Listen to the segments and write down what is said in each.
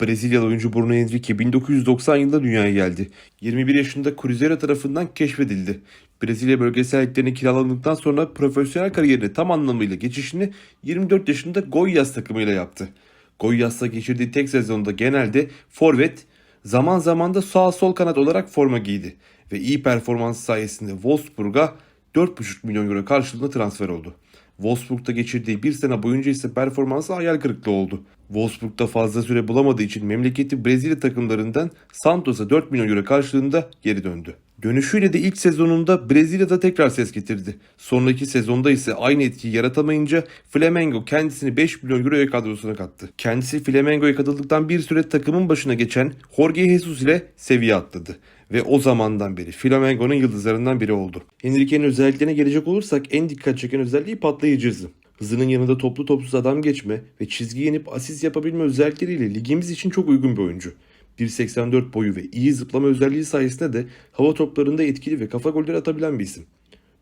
Brezilyalı oyuncu Bruno Henrique 1990 yılında dünyaya geldi. 21 yaşında Cruzeiro tarafından keşfedildi. Brezilya bölgesel liglerine kiralandıktan sonra profesyonel kariyerine tam anlamıyla geçişini 24 yaşında Goiás takımıyla yaptı. Goiás'ta geçirdiği tek sezonda genelde forvet, zaman zaman da sağ sol kanat olarak forma giydi ve iyi performans sayesinde Wolfsburg'a 4,5 milyon euro karşılığında transfer oldu. Wolfsburg'da geçirdiği bir sene boyunca ise performansı hayal kırıklığı oldu. Wolfsburg'da fazla süre bulamadığı için memleketi Brezilya takımlarından Santos'a 4 milyon euro karşılığında geri döndü. Dönüşüyle de ilk sezonunda Brezilya'da tekrar ses getirdi. Sonraki sezonda ise aynı etkiyi yaratamayınca Flamengo kendisini 5 milyon euroya kadrosuna kattı. Kendisi Flamengo'ya katıldıktan bir süre takımın başına geçen Jorge Jesus ile seviye atladı ve o zamandan beri Flamengo'nun yıldızlarından biri oldu. Henrique'nin özelliklerine gelecek olursak en dikkat çeken özelliği patlayıcı hızı. Hızının yanında toplu topsuz adam geçme ve çizgi yenip asist yapabilme özellikleriyle ligimiz için çok uygun bir oyuncu. 1.84 boyu ve iyi zıplama özelliği sayesinde de hava toplarında etkili ve kafa golleri atabilen bir isim.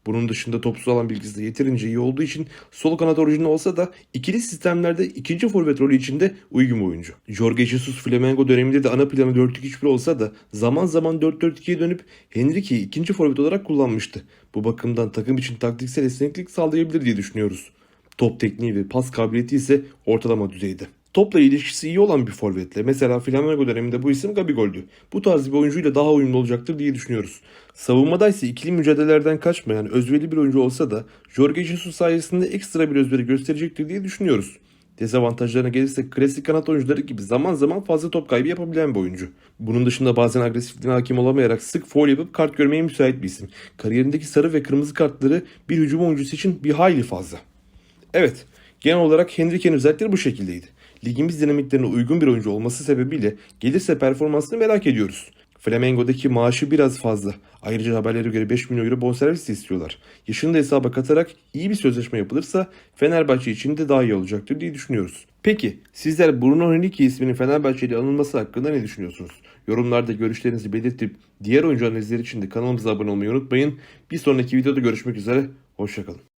Bunun dışında topsuz alan bilgisi de yeterince iyi olduğu için sol kanat orijini olsa da ikili sistemlerde ikinci forvet rolü içinde uygun bir oyuncu. Jorge Jesus Flamengo döneminde de ana planı 4-2-3-1 olsa da zaman zaman 4-4-2'ye dönüp Henrique'yi ikinci forvet olarak kullanmıştı. Bu bakımdan takım için taktiksel esneklik sağlayabilir diye düşünüyoruz. Top tekniği ve pas kabiliyeti ise ortalama düzeyde. Topla ilişkisi iyi olan bir forvetle mesela Flamengo döneminde bu isim Gabigol'dü. Bu tarz bir oyuncuyla daha uyumlu olacaktır diye düşünüyoruz. Savunmada ise ikili mücadelelerden kaçmayan özverili bir oyuncu olsa da Jorge Jesus sayesinde ekstra bir özveri gösterecektir diye düşünüyoruz. Dezavantajlarına gelirsek klasik kanat oyuncuları gibi zaman zaman fazla top kaybı yapabilen bir oyuncu. Bunun dışında bazen agresifliğine hakim olamayarak sık foul yapıp kart görmeye müsait bir isim. Kariyerindeki sarı ve kırmızı kartları bir hücum oyuncusu için bir hayli fazla. Evet, genel olarak Henrique'nin özellikleri bu şekildeydi. Ligimiz dinamiklerine uygun bir oyuncu olması sebebiyle gelirse performansını merak ediyoruz. Flamengo'daki maaşı biraz fazla. Ayrıca haberlere göre 5 milyon euro bonservis istiyorlar. Yaşını da hesaba katarak iyi bir sözleşme yapılırsa Fenerbahçe için de daha iyi olacaktır diye düşünüyoruz. Peki sizler Bruno Henrique isminin Fenerbahçe ile anılması hakkında ne düşünüyorsunuz? Yorumlarda görüşlerinizi belirtip diğer oyuncu analizleri için de kanalımıza abone olmayı unutmayın. Bir sonraki videoda görüşmek üzere. Hoşçakalın.